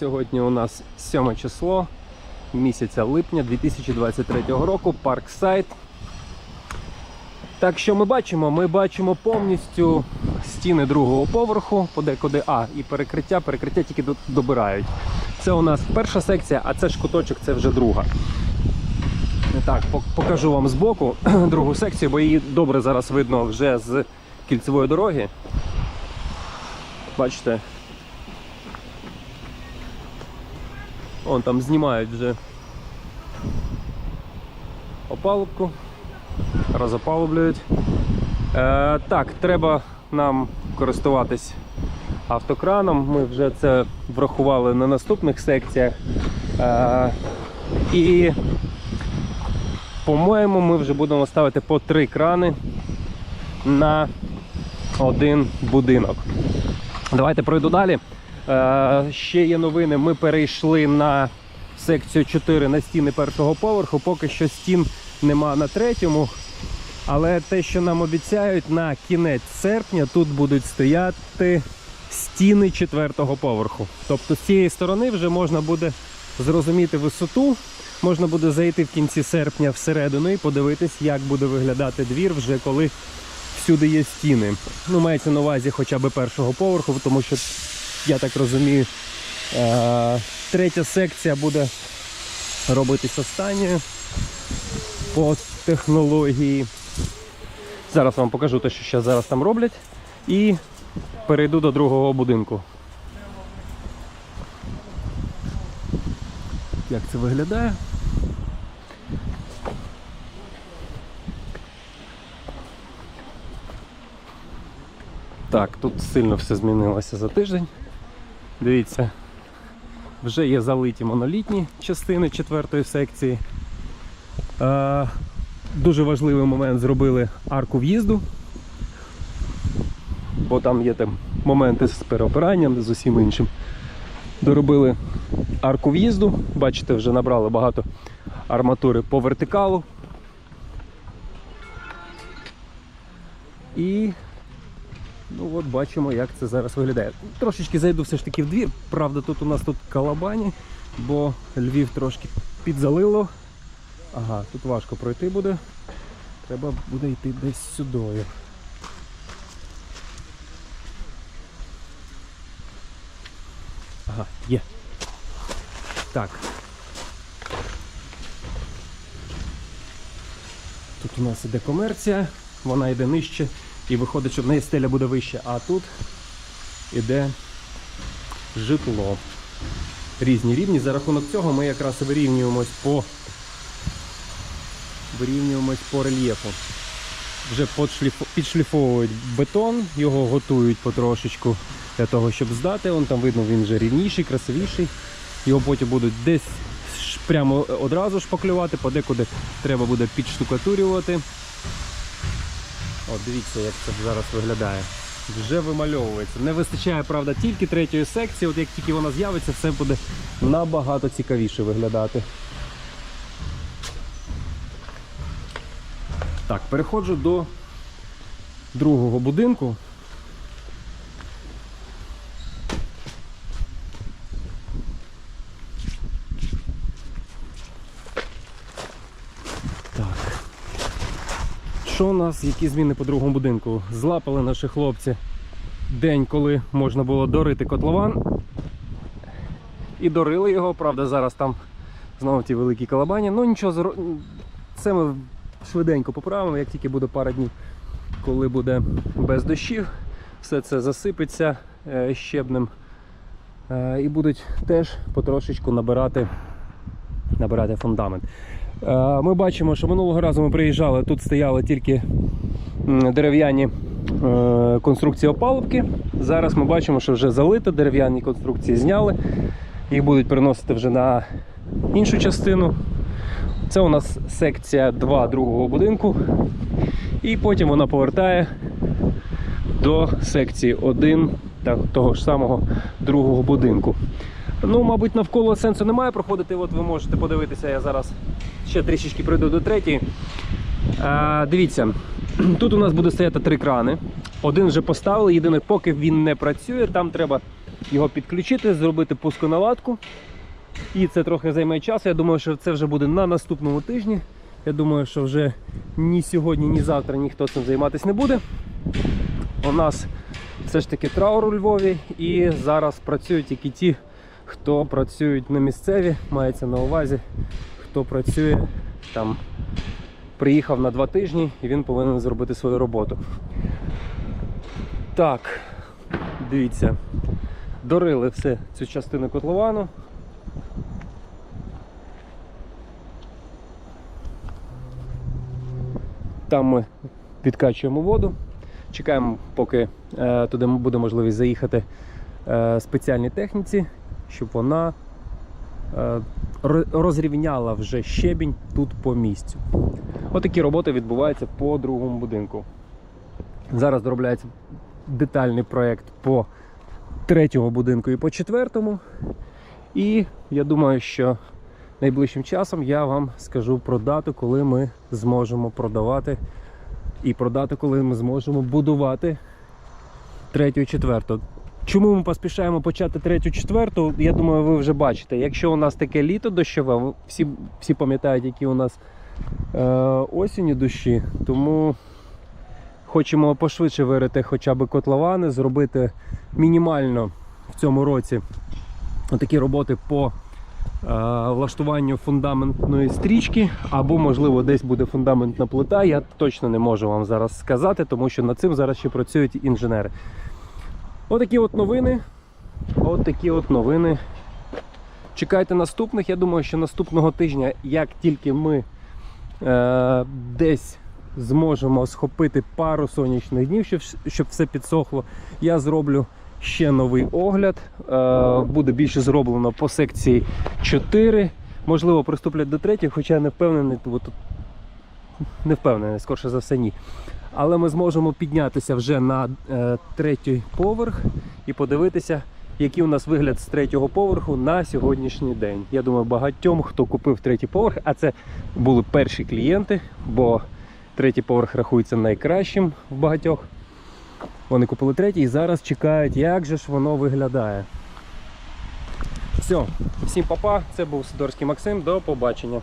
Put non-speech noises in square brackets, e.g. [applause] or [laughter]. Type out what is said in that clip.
Сьогодні у нас 7 число місяця липня 2023 року, Парксайд. Так що ми бачимо? Ми бачимо повністю стіни другого поверху, подекуди А, і перекриття. Перекриття тільки до- добирають. Це у нас перша секція, а це ж куточок, це вже друга. Так, покажу вам збоку [clears throat] другу секцію, бо її добре зараз видно вже з кільцевої дороги. Бачите, Вон там знімають вже опалубку, розопалублюють. Е, так, треба нам користуватись автокраном. Ми вже це врахували на наступних секціях. Е, і, по-моєму, ми вже будемо ставити по три крани на один будинок. Давайте пройду далі. Е, ще є новини. Ми перейшли на секцію 4 на стіни першого поверху. Поки що стін нема на третьому. Але те, що нам обіцяють, на кінець серпня тут будуть стояти стіни четвертого поверху. Тобто з цієї сторони вже можна буде зрозуміти висоту. Можна буде зайти в кінці серпня всередину і подивитись, як буде виглядати двір, вже коли всюди є стіни. Ну, мається на увазі хоча б першого поверху, тому що я так розумію, е, третя секція буде робитись останньою по технології. Зараз вам покажу те, що зараз там роблять. І перейду до другого будинку. Як це виглядає? Так, тут сильно все змінилося за тиждень. Дивіться, вже є залиті монолітні частини четвертої секції. Е, дуже важливий момент зробили арку в'їзду, бо там є там моменти з переопиранням, з усім іншим. Доробили арку в'їзду, бачите, вже набрали багато арматури по вертикалу. І Ну от бачимо, як це зараз виглядає. Трошечки зайду все ж таки в двір. Правда, тут у нас тут калабані, бо Львів трошки підзалило. Ага, тут важко пройти буде. Треба буде йти десь сюдою. Ага, є. Так. Тут у нас іде комерція, вона йде нижче і виходить, що в неї стеля буде вища, а тут іде житло. Різні рівні. За рахунок цього ми якраз вирівнюємось по вирівнюємось по рельєфу. Вже підшліфовують бетон, його готують потрошечку для того, щоб здати. Вон там видно, він вже рівніший, красивіший. Його потім будуть десь прямо одразу шпаклювати, подекуди треба буде підштукатурювати. От дивіться, як це зараз виглядає. Вже вимальовується. Не вистачає, правда, тільки третьої секції. От як тільки вона з'явиться, все буде набагато цікавіше виглядати. Так, переходжу до другого будинку. Так. Що у нас, які зміни по другому будинку? Злапали наші хлопці день, коли можна було дорити котлован. І дорили його, правда, зараз там знову ті великі калабані. Ну нічого, це ми швиденько поправимо, як тільки буде пара днів, коли буде без дощів, все це засипеться е, щебнем. Е, І будуть теж потрошечку набирати, набирати фундамент. Е, Ми бачимо, що минулого разу ми приїжджали, тут стояли тільки дерев'яні е, конструкції опалубки. Зараз ми бачимо, що вже залито, дерев'яні конструкції зняли. Їх будуть переносити вже на іншу частину. Це у нас секція 2 другого будинку. І потім вона повертає до секції 1 та того ж самого другого будинку. Ну, мабуть, навколо сенсу немає проходити. От ви можете подивитися, я зараз ще трішечки прийду до третьої. А, дивіться, [clears throat] тут у нас буде стояти три крани. Один вже поставили, єдине, поки він не працює, там треба його підключити, зробити пусконаладку. І це трохи займе час. Я думаю, що це вже буде на наступному тижні. Я думаю, що вже ні сьогодні, ні завтра ніхто цим займатися не буде. У нас все ж таки траур у Львові, і зараз працюють тільки ті, хто працюють на місцеві, мається на увазі, хто працює там, приїхав на два тижні і він повинен зробити свою роботу. Так, дивіться, дорили все цю частину котловану. Там ми підкачуємо воду. Чекаємо, поки е, туди буде можливість заїхати е, спеціальній техніці, щоб вона розрівняла вже щебінь тут по місцю. Отакі роботи відбуваються по другому будинку. Зараз доробляється детальний проєкт по третьому будинку і по четвертому. І я думаю, що найближчим часом я вам скажу про дату, коли ми зможемо продавати і продати, коли ми зможемо будувати третю і четверту. Чому ми поспішаємо почати третю, четверту? Я думаю, ви вже бачите. Якщо у нас таке літо дощове, всі, всі пам'ятають, які у нас е, осінні дощі, тому хочемо пошвидше вирити хоча б котловани, зробити мінімально в цьому році такі роботи по е, влаштуванню фундаментної стрічки, або, можливо, десь буде фундаментна плита. Я точно не можу вам зараз сказати, тому що над цим зараз ще працюють інженери. Отакі от новини. Отакі от новини. Чекайте наступних. Я думаю, що наступного тижня, як тільки ми е, десь зможемо схопити пару сонячних днів, щоб, щоб все підсохло, я зроблю ще новий огляд. Е, буде більше зроблено по секції 4. Можливо, приступлять до третьої, хоча я не впевнений, бо тут не впевнений, скорше за все, ні. Але ми зможемо піднятися вже на е, третій поверх і подивитися, який у нас вигляд з третього поверху на сьогоднішній день. Я думаю, багатьом, хто купив третій поверх, а це були перші клієнти, бо третій поверх рахується найкращим в багатьох. Вони купили третій і зараз чекають, як же ж воно виглядає. Все, всім папа, це був Сидорський Максим, до побачення.